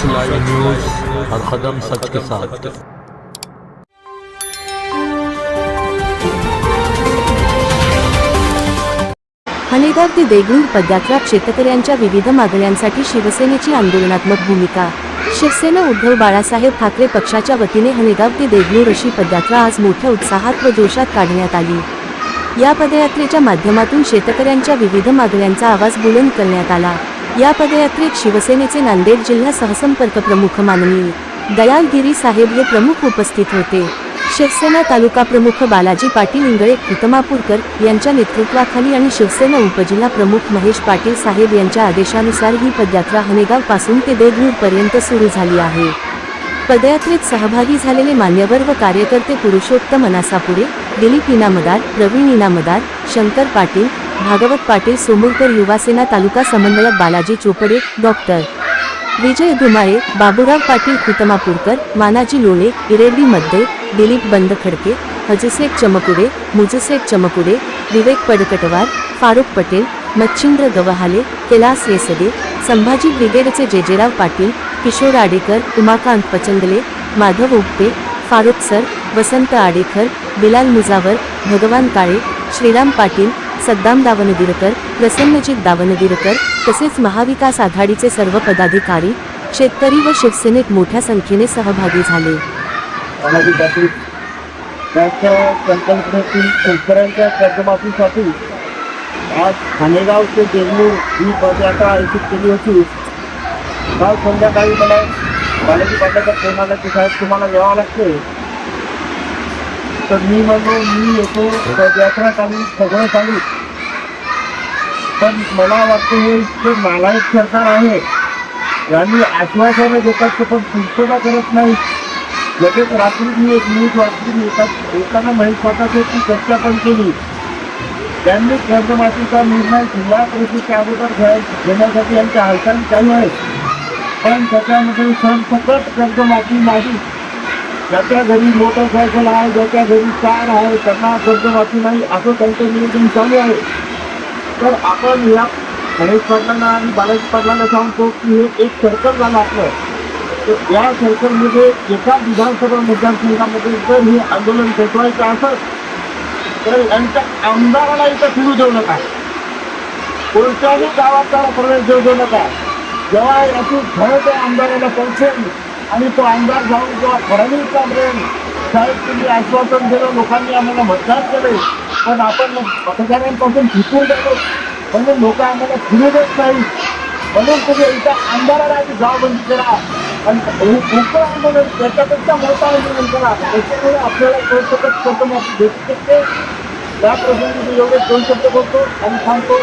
सच live news हर कदम सच के साथ। हनेगाव ते देगलूर पदयात्रा शेतकऱ्यांच्या विविध मागण्यांसाठी शिवसेनेची आंदोलनात्मक भूमिका। शिवसेना उद्धव बाळासाहेब ठाकरे पक्षाच्या वतीने हनेगाव ते देगलूर अशी पदयात्रा आज मोठ्या उत्साहात व जोशात काढण्यात आली। या पदयात्रेच्या माध्यमातून शेतकऱ्यांच्या विविध मागण्यांचा आवाज बुलंद करण्यात आला। या पदयात्रेत शिवसेनेचे नांदेड जिल्हा सहसंपर्क प्रमुख माननीय दयालगिरी साहेब हे प्रमुख उपस्थित होते. शिवसेना तालुका प्रमुख बालाजी पाटील इंगळे उत्तमापूरकर यांच्या नेतृत्वाखाली आणि शिवसेना उपजिल्हा प्रमुख महेश पाटील साहेब यांच्या आदेशानुसार ही पदयात्रा हनेगावपासून ते देगलूर पर्यंत सुरू झाली आहे. पदयात्रेत सहभागी झालेले मान्यवर व कार्यकर्ते पुरुषोत्तम अनासापुरे दिलीप इनामदार प्रवीण इनामदार शंकर पाटील भागवत पाटील सोमुलकर युवासेना तालुका समन्वयक बालाजी चोपडे डॉक्टर. विजय धुमाळे बाबुराव पाटील खुतमापूरकर मानाजी लोळे इरेडी मध्ये दिलीप बंदखडके हजसेख चमकुडे मुजुसेठ चमकुडे विवेक पडकटवार फारुख पटेल मच्छिंद्र गवहाले कैलास येसदे संभाजी ब्रिगेडचे जेजेराव पाटील किशोर आडेकर उमाकांत पचंदले माधव उपटे फारुख सर वसंत आडेकर बिलाल मुजावर भगवान काळे श्रीराम पाटील सद्दाम दावणगिरकर प्रसन्नजित दावणगिरकर तसेच महाविकास आघाडीचे सर्व पदाधिकारी शेतकरी व शिवसेनेत मोठ्या संख्येने सहभागी झाले. शेतकऱ्यांच्या कर्जमाफीसाठी आज खानेगाव ते देगलूर ही पदयात्रा आयोजित केली होती. काल संध्याकाळी मला बालाजी पाटलाचा फोन आला की साहेब तुम्हाला यावं लागते. तर मी म्हणलो मी येतो यात्रा चालू सगळं चालू. पण मला वाटतं हे इतकं नालायक सरकार आहे. यांनी आश्वासनं देतात पण पूर्तता करत नाही. लगेच रात्री मी एक न्यूज वाचली एका एकानं महेश स्वतःची चर्चा पण केली. त्यांनी कर्जमाफीचा निर्णय जिल्हा परिषदेच्या अगोदर घेण्यासाठी यांच्या हालचाली चालू आहेत. पण त्याच्यामध्ये सरसकट कर्जमाफी नाही. ज्याच्या घरी मोटरसायकल आहे ज्याच्या घरी कार आहे त्यांना कर्जमाफी नाही असं त्यांचं नियोजन चालू आहे. तर आपण या गणेश पाटलांना आणि बालाजी पाटलांना सांगतो की हे एक सर्कल झालं आपलं. तर या सर्कलमध्ये एका विधानसभा मतदारसंघामध्ये जर हे आंदोलन पेटवायचं असेल तर यांच्या आमदाराला इथं फिरू देऊ नका. कोणत्याही गावात त्याला प्रवेश देऊ देऊ नका. जेव्हा याची खरं त्या आमदाराला पोहोचेल आणि तो आमदार जाऊन किंवा फडणवीस साहेब तुम्ही आश्वासन दिलं लोकांनी आम्हाला मतदान केले पण आपण मतदारांपासून फिरवून देतो म्हणून लोक आम्हाला फिरू देत नाही म्हणून तुम्ही इथं आमदाराला आम्ही गाव करा. आणि उपर आंदोलन त्याच्यापेक्षा मोठं आंदोलन करा. त्याच्यामुळे आपल्याला दोन शकत कर्जमाफी भेटू शकते? त्या प्रसंगी मी एवढे दोन शब्द बोलतो आणि सांगतो